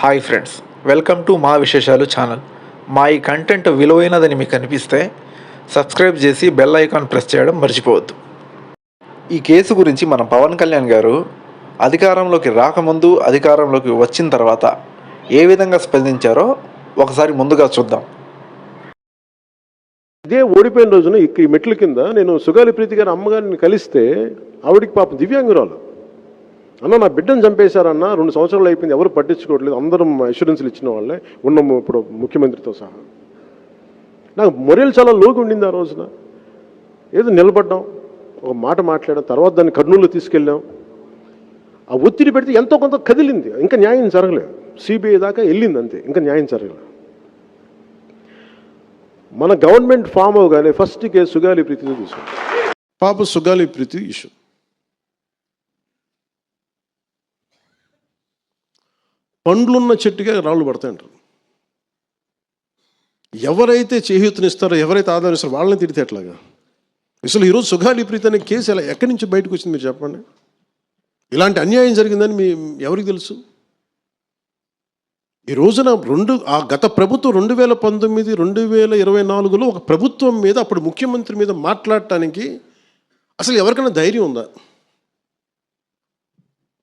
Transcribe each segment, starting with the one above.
Hi friends welcome to మా విశేషాలు channel. మా ఈ కంటెంట్ విలువైనదని మీకు అనిపిస్తే సబ్స్క్రైబ్ చేసి బెల్ ఐకాన్ ప్రెస్ చేయడం మర్చిపోవద్దు. ఈ కేసు గురించి మన పవన్ కళ్యాణ్ గారు అధికారంలోకి రాకముందు అధికారంలోకి వచ్చిన తర్వాత ఏ విధంగా స్పందించారో ఒకసారి ముందుగా చూద్దాం. ఇదే ఓడిపోయిన రోజున ఈ మెట్ల కింద నేను సుగాలి ప్రీతి గారి అమ్మగారిని కలిస్తే ఆవిడికి పాపం దివ్యాంగురాలు. అన్న నా బిడ్డను చంపేశారన్న రెండు సంవత్సరాలు అయిపోయింది ఎవరు పట్టించుకోవట్లేదు అందరం ఇన్సూరెన్స్లు ఇచ్చిన వాళ్ళే ఉన్నాము ఇప్పుడు ముఖ్యమంత్రితో సహా. నాకు మొరేలు చాలా లోకి ఉండింది ఆ రోజున. ఏదో నిలబడ్డాం ఒక మాట మాట్లాడాం తర్వాత దాన్ని కర్నూలు తీసుకెళ్ళాం. ఆ ఒత్తిడి పెడితే ఎంతో కొంత కదిలింది ఇంకా న్యాయం జరగలేదు. సిబిఐ దాకా వెళ్ళింది అంతే ఇంకా న్యాయం జరగలేదు. మన గవర్నమెంట్ ఫామ్ అవగానే ఫస్ట్ కేసు సుగాలి ప్రీతితో తీసుకుంది పాప సుగాలి ప్రీతి ఇష్యూ పండ్లున్న చెట్టుగా రాళ్ళు పడతాయంటారు ఎవరైతే చేయూతనిస్తారో ఎవరైతే ఆదరిస్తారో వాళ్ళని తిడితే ఎట్లాగా? అసలు ఈరోజు సుగాలి ప్రీతి అనే కేసు ఎలా ఎక్కడి నుంచి బయటకు వచ్చింది మీరు చెప్పండి. ఇలాంటి అన్యాయం జరిగిందని మీ ఎవరికి తెలుసు? ఈ రోజున రెండు ఆ గత ప్రభుత్వం రెండు వేల పంతొమ్మిది రెండు వేల ఇరవై నాలుగులో ఒక ప్రభుత్వం మీద అప్పుడు ముఖ్యమంత్రి మీద మాట్లాడటానికి అసలు ఎవరికైనా ధైర్యం ఉందా?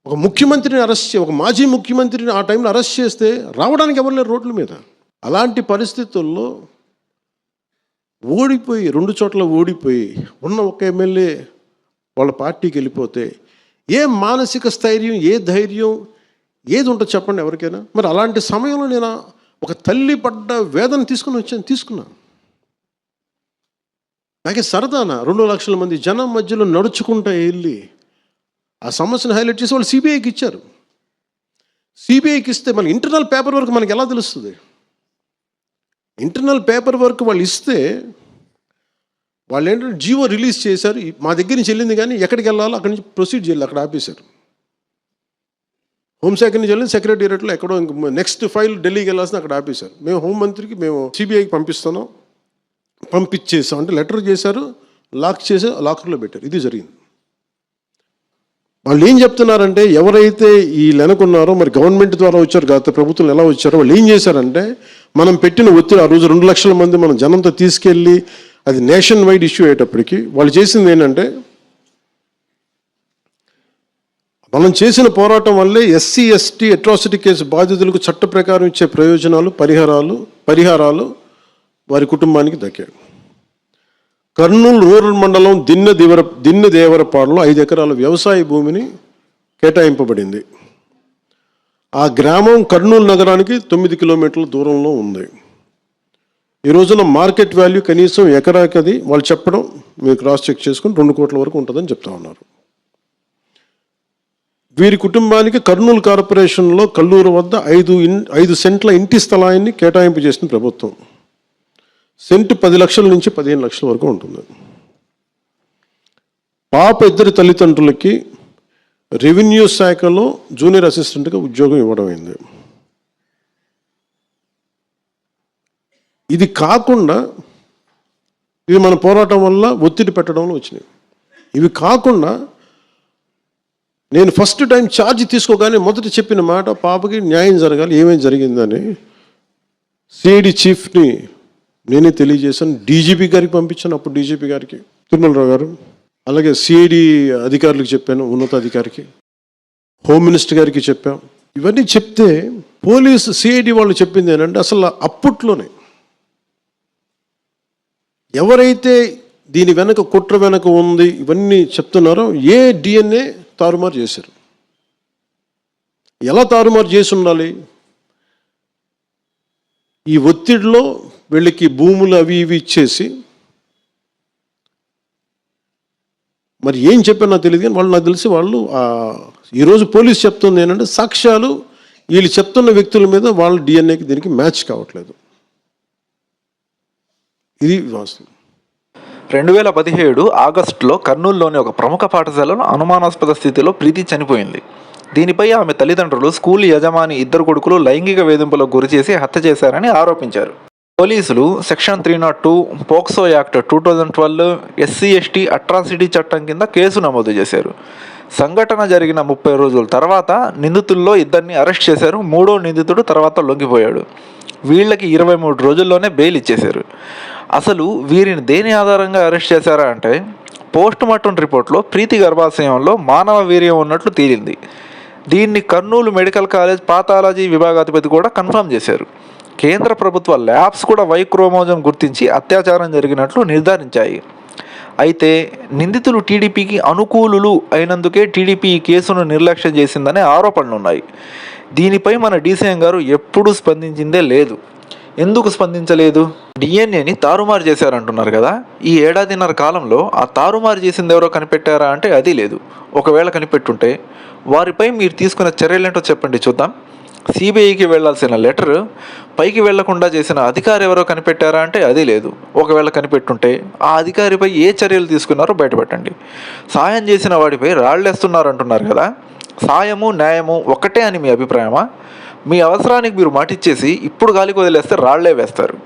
ఒక ముఖ్యమంత్రిని అరెస్ట్ చే ఒక మాజీ ముఖ్యమంత్రిని ఆ టైంలో అరెస్ట్ చేస్తే రావడానికి ఎవరు లేరు రోడ్ల మీద. అలాంటి పరిస్థితుల్లో ఓడిపోయి రెండు చోట్ల ఓడిపోయి ఉన్న ఒక ఎమ్మెల్యే వాళ్ళ పార్టీకి వెళ్ళిపోతే ఏ మానసిక స్థైర్యం ఏ ధైర్యం ఏది ఉంటుందో చెప్పండి ఎవరికైనా? మరి అలాంటి సమయంలో నేను ఒక తల్లి పడ్డ వేదన తీసుకుని వచ్చాను తీసుకున్నాను నాకే సరదానా రెండు లక్షల మంది జనం మధ్యలో నడుచుకుంటా వెళ్ళి ఆ సమస్యను హైలైట్ చేసి వాళ్ళు సిబిఐకి ఇచ్చారు. సిబిఐకి ఇస్తే మన ఇంటర్నల్ పేపర్ వర్క్ మనకి ఎలా తెలుస్తుంది? ఇంటర్నల్ పేపర్ వర్క్ వాళ్ళు ఇస్తే వాళ్ళు ఏంటంటే జీవో రిలీజ్ చేశారు. మా దగ్గర నుంచి వెళ్ళింది కానీ ఎక్కడికి వెళ్ళాలో అక్కడి నుంచి ప్రొసీడ్ చేయాలి అక్కడ ఆపేశారు. హోంశాఖ నుంచి వెళ్ళింది సెక్రటేరియట్లో ఎక్కడో ఇంకా నెక్స్ట్ ఫైల్ ఢిల్లీకి వెళ్ళాల్సిన అక్కడ ఆపేశారు. మేము హోంమంత్రికి మేము సిబిఐకి పంపిస్తున్నాం. పంపించేసాం అంటే లెటర్ చేశారు లాక్ చేసి లాకర్లో పెట్టారు. ఇది జరిగింది. వాళ్ళు ఏం చెప్తున్నారంటే ఎవరైతే ఈ వెనకున్నారో మరి గవర్నమెంట్ ద్వారా వచ్చారు గత ప్రభుత్వం ఎలా వచ్చారో వాళ్ళు ఏం చేశారంటే మనం పెట్టిన ఒత్తిడి ఆ రోజు రెండు లక్షల మంది మనం జనంతో తీసుకెళ్ళి అది నేషన్ వైడ్ ఇష్యూ అయ్యేటప్పటికి వాళ్ళు చేసింది ఏంటంటే మనం చేసిన పోరాటం వల్లే ఎస్సీ ఎస్టీ అట్రాసిటీ కేసు బాధితులకు చట్ట ప్రకారం ఇచ్చే ప్రయోజనాలు పరిహారాలు పరిహారాలు వారి కుటుంబానికి దక్కాయి. కర్నూలు రూరల్ మండలం దిన్న దేవర దిన్న దేవరపాడులో ఐదు ఎకరాల వ్యవసాయ భూమిని కేటాయింపబడింది. ఆ గ్రామం కర్నూలు నగరానికి తొమ్మిది కిలోమీటర్ల దూరంలో ఉంది. ఈ రోజున మార్కెట్ వాల్యూ కనీసం ఎకరాకి అది వాళ్ళు చెప్పడం మీరు క్రాస్ చెక్ చేసుకుని రెండు కోట్ల వరకు ఉంటుందని చెప్తా ఉన్నారు. వీరి కుటుంబానికి కర్నూలు కార్పొరేషన్లో కల్లూరు వద్ద ఐదు ఇన్ ఐదు సెంట్ల ఇంటి స్థలాన్ని కేటాయింపు చేసిన ప్రభుత్వం. సెంటు పది లక్షల నుంచి పదిహేను లక్షల వరకు ఉంటుంది. పాప ఇద్దరి తల్లిదండ్రులకి రెవెన్యూ శాఖలో జూనియర్ అసిస్టెంట్గా ఉద్యోగం ఇవ్వడం అయింది. ఇది కాకుండా ఇవి మన పోరాటం వల్ల ఒత్తిడి పెట్టడంలో వచ్చినాయి. ఇవి కాకుండా నేను ఫస్ట్ టైం ఛార్జ్ తీసుకోగానే మొదట చెప్పిన మాట పాపకి న్యాయం జరగాలి ఏమేమి జరిగిందని సిఐడి చీఫ్ని నేనే తెలియజేశాను. డీజీపీ గారికి పంపించాను. అప్పుడు డీజీపీ గారికి. తిరుమలరావు గారు. అలాగే సిఐడి అధికారులకు చెప్పాను. ఉన్నతాధికారికి. హోమ్ మినిస్టర్ గారికి చెప్పాం. ఇవన్నీ చెప్తే పోలీసు సిఐడి వాళ్ళు చెప్పింది ఏంటంటే అసలు అప్పట్లోనే ఎవరైతే దీని వెనక కుట్ర వెనక ఉంది ఇవన్నీ చెప్తున్నారో ఏ డిఎన్ఏ తారుమారు చేశారు? ఎలా తారుమారు చేసి ఉండాలి? ఈ ఒత్తిడిలో వీళ్ళకి భూములు అవి ఇవి ఇచ్చేసి మరి ఏం చెప్పారు నాకు తెలియదు కానీ వాళ్ళు నాకు తెలిసి వాళ్ళు ఈరోజు పోలీస్ చెప్తుంది ఏంటంటే సాక్ష్యాలు వీళ్ళు చెప్తున్న వ్యక్తుల మీద వాళ్ళ డిఎన్ఏకి దీనికి మ్యాచ్ కావట్లేదు. ఇది వాస్తవం. రెండు వేల పదిహేడు ఆగస్టులో కర్నూలులోని ఒక ప్రముఖ పాఠశాలలో అనుమానాస్పద స్థితిలో ప్రీతి చనిపోయింది. దీనిపై ఆమె తల్లిదండ్రులు స్కూల్ యజమాని ఇద్దరు కొడుకులు లైంగిక వేధింపులకు గురిచేసి హత్య చేశారని ఆరోపించారు. పోలీసులు section three not two POCSO act two thousand twelve SC ST atrocity చట్టం కింద కేసు నమోదు చేశారు. సంఘటన జరిగిన ముప్పై రోజుల తర్వాత నిందితుల్లో ఇద్దరిని అరెస్ట్ చేశారు. మూడో నిందితుడు తర్వాత లొంగిపోయాడు. వీళ్ళకి ఇరవై మూడు రోజుల్లోనే బెయిల్ ఇచ్చేశారు. అసలు వీరిని దేని ఆధారంగా అరెస్ట్ చేశారా అంటే పోస్ట్ మార్టం రిపోర్ట్లో ప్రీతి గర్భాశయంలో మానవ వీర్యం ఉన్నట్లు తేలింది. దీన్ని కర్నూలు మెడికల్ కాలేజ్ పాథాలజీ విభాగాధిపతి కూడా కన్ఫర్మ్ చేశారు. కేంద్ర ప్రభుత్వ ల్యాబ్స్ కూడా వై క్రోమోజం గుర్తించి అత్యాచారం జరిగినట్లు నిర్ధారించాయి. అయితే నిందితులు టీడీపీకి అనుకూలులు అయినందుకే టీడీపీ ఈ కేసును నిర్లక్ష్యం చేసిందనే ఆరోపణలు ఉన్నాయి. దీనిపై మన డీసీఎం గారు ఎప్పుడూ స్పందించిందే లేదు. ఎందుకు స్పందించలేదు? డిఎన్ఏని తారుమారు చేశారంటున్నారు కదా. ఈ ఏడాదిన్నర కాలంలో ఆ తారుమారు చేసింది ఎవరో కనిపెట్టారా అంటే అది లేదు. ఒకవేళ కనిపెట్టుంటే వారిపై మీరు తీసుకున్న చర్యలేంటో చెప్పండి చూద్దాం. సిబిఐకి వెళ్ళాల్సిన లెటర్ పైకి వెళ్ళకుండా చేసిన అధికారి ఎవరో కనిపెట్టారా అంటే అది లేదు. ఒకవేళ కనిపెట్టుంటే ఆ అధికారిపై ఏ చర్యలు తీసుకున్నారో బయటపెట్టండి. సాయం చేసిన వాడిపై రాళ్ళేస్తున్నారు అంటున్నారు కదా. సాయము న్యాయము ఒక్కటే అని మీ అభిప్రాయమా? మీ అవసరానికి మీరు మాటిచ్చేసి ఇప్పుడు గాలికి వదిలేస్తే రాళ్ళే వేస్తారు.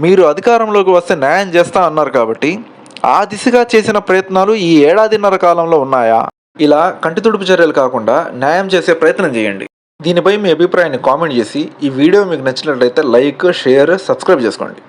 మీరు అధికారంలోకి వస్తే న్యాయం చేస్తా అన్నారు కాబట్టి ఆ దిశగా చేసిన ప్రయత్నాలు ఈ ఏడాదిన్నర కాలంలో ఉన్నాయా? ఇలా కంటి తుడుపు చర్యలు కాకుండా న్యాయం చేసే ప్రయత్నం చేయండి. దీనిపై మీ అభిప్రాయాన్ని కామెంట్ చేసి ఈ వీడియో మీకు నచ్చినట్లయితే లైక్ షేర్ సబ్స్క్రైబ్ చేసుకోండి.